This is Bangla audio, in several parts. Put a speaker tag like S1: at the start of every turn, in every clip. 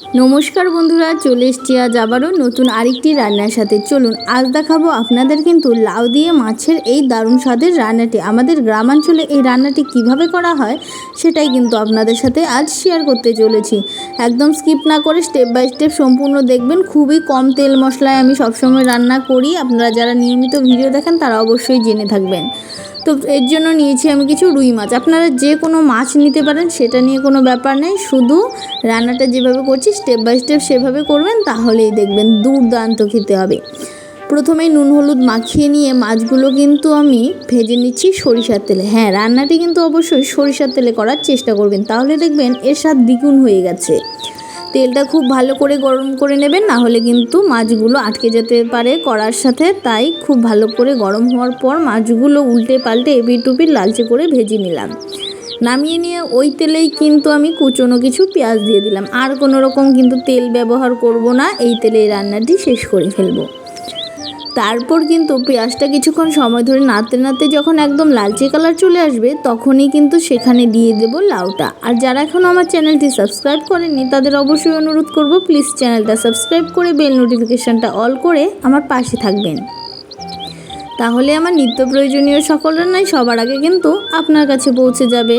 S1: নমস্কার বন্ধুরা, চলে এসছি আজ আবারও নতুন আরেকটি রান্নার সাথে। চলুন, আজ দেখাবো আপনাদের কিন্তু লাউ দিয়ে মাছের এই দারুণ স্বাদের রান্নাটি। আমাদের গ্রামাঞ্চলে এই রান্নাটি কীভাবে করা হয় সেটাই কিন্তু আপনাদের সাথে আজ শেয়ার করতে চলেছি। একদম স্কিপ না করে স্টেপ বাই স্টেপ সম্পূর্ণ দেখবেন। খুবই কম তেল মশলায় আমি সবসময় রান্না করি। আপনারা যারা নিয়মিত ভিডিও দেখেন, তারা অবশ্যই জেনে থাকবেন। তো এর জন্য নিয়েছি আমি কিছু রুই মাছ। আপনারা যে কোনো মাছ নিতে পারেন, সেটা নিয়ে কোনো ব্যাপার নেই। শুধু রান্নাটা যেভাবে করছি স্টেপ বাই স্টেপ সেভাবে করবেন, তাহলেই দেখবেন দুর্দান্ত খেতে হবে। প্রথমেই নুন হলুদ মাখিয়ে নিয়ে মাছগুলো কিন্তু আমি ভেজে নিচ্ছি সরিষার তেলে। হ্যাঁ রান্নাটি কিন্তু অবশ্যই সরিষার তেলে করার চেষ্টা করবেন। তাহলে দেখবেন এর স্বাদ দ্বিগুণ হয়ে গেছে। তেলটা খুব ভালো করে গরম করে নেবেন, না হলে কিন্তু মাছগুলো আটকে যেতে পারে কড়ার সাথে। তাই খুব ভালো করে গরম হওয়ার পর মাছগুলো উল্টে পাল্টে এপিট টুপি লালচে করে ভেজে নিলাম। নামিয়ে নিয়ে ওই তেলেই কিন্তু আমি কুচনো কিছু পেঁয়াজ দিয়ে দিলাম। আর কোনো রকম কিন্তু তেল ব্যবহার করব না, এই তেলে রান্নাটি শেষ করে ফেলব। তারপর কিন্তু পেঁয়াজটা কিছুক্ষণ সময় ধরে নাড়তে নাড়তে যখন একদম লালচে কালার চলে আসবে, তখনই কিন্তু সেখানে দিয়ে দেব লাউটা। আর যারা এখনও আমার চ্যানেলটি সাবস্ক্রাইব করেননি, তাদের অবশ্যই অনুরোধ করব প্লিজ চ্যানেলটা সাবস্ক্রাইব করে বেল নোটিফিকেশানটা অল করে আমার পাশে থাকবেন। তাহলে আমার নিত্য প্রয়োজনীয় সকল রান্নাই সবার আগে কিন্তু আপনার কাছে পৌঁছে যাবে।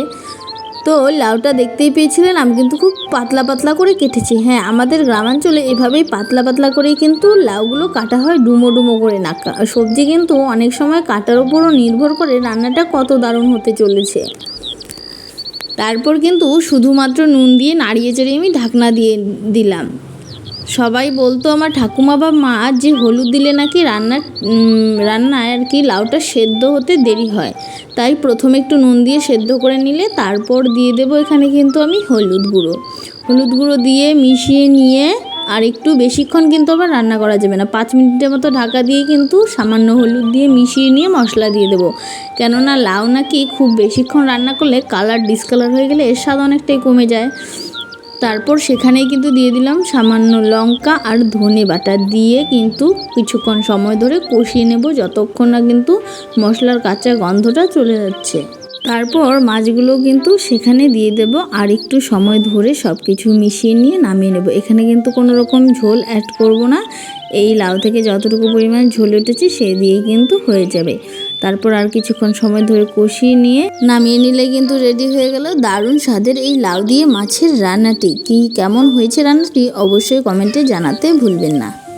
S1: তো লাউটা দেখতেই পেয়েছিলেন, আমি কিন্তু খুব পাতলা পাতলা করে কেটেছি। হ্যাঁ আমাদের গ্রামাঞ্চলে এভাবেই পাতলা পাতলা করেই কিন্তু লাউগুলো কাটা হয়, ডুমো ডুমো করে না। সবজি কিন্তু অনেক সময় কাটার উপরও নির্ভর করে রান্নাটা কত দারুণ হতে চলেছে। তারপর কিন্তু শুধুমাত্র নুন দিয়ে নাড়িয়ে চড়িয়ে আমি ঢাকনা দিয়ে দিলাম। সবাই বলতো, আমার ঠাকুমা বা মা যে হলুদ দিলে নাকি রান্নার রান্নায় আর কি লাউটা সেদ্ধ হতে দেরি হয়। তাই প্রথমে একটু নুন দিয়ে সেদ্ধ করে নিলে, তারপর দিয়ে দেবো এখানে কিন্তু আমি হলুদ গুঁড়ো। হলুদ গুঁড়ো দিয়ে মিশিয়ে নিয়ে আর একটু বেশিক্ষণ কিন্তু আবার রান্না করা যাবে না। পাঁচ মিনিটের মতো ঢাকা দিয়ে কিন্তু সামান্য হলুদ দিয়ে মিশিয়ে নিয়ে মশলা দিয়ে দেবো। কেননা লাউ নাকি খুব বেশিক্ষণ রান্না করলে কালার ডিসকালার হয়ে গেলে এর স্বাদ অনেকটাই কমে যায়। তারপর সেখানেই কিন্তু দিয়ে দিলাম সামান্য লঙ্কা আর ধনে বাটা দিয়ে কিন্তু কিছুক্ষণ সময় ধরে কষিয়ে নেব যতক্ষণ না কিন্তু মশলার কাঁচা গন্ধটা চলে যাচ্ছে। তারপর মাছগুলো কিন্তু সেখানে দিয়ে দেব আর একটু সময় ধরে সব কিছু মিশিয়ে নিয়ে নামিয়ে নেব। এখানে কিন্তু কোনো রকম ঝোল অ্যাড করব না। এই লাউ থেকে যতটুকু পরিমাণ ঝোল উঠেছে সে দিয়ে কিন্তু হয়ে যাবে। তারপর আর কিছুক্ষণ সময় ধরে কষিয়ে নিয়ে নামিয়ে নিলে কিন্তু রেডি হয়ে গেল দারুণ স্বাদের এই লাউ দিয়ে মাছের রান্নাটি। কি কেমন হয়েছে রান্নাটি অবশ্যই কমেন্টে জানাতে ভুলবেন না।